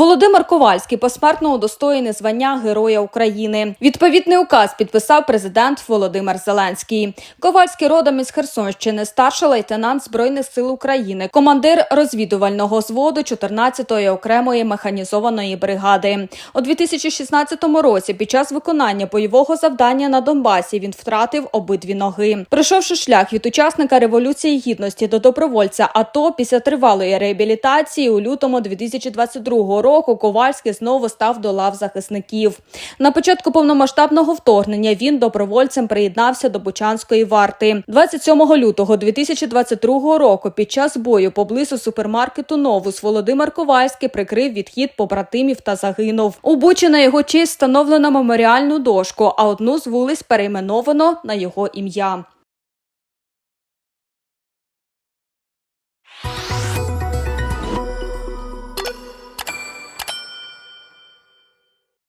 Володимир Ковальський посмертно удостоєний звання Героя України. Відповідний указ підписав президент Володимир Зеленський. Ковальський родом із Херсонщини, старший лейтенант збройних сил України, командир розвідувального зводу 14-ї окремої механізованої бригади. У 2016 році під час виконання бойового завдання на Донбасі він втратив обидві ноги. Пройшовши шлях від учасника революції гідності до добровольця АТО після тривалої реабілітації у лютому 2022 року Ковальський знову став до лав захисників. На початку повномасштабного вторгнення він добровольцем приєднався до Бучанської варти. 27 лютого 2022 року під час бою поблизу супермаркету Новус Володимир Ковальський прикрив відхід побратимів та загинув. У Бучі на його честь встановлено меморіальну дошку, а одну з вулиць перейменовано на його ім'я.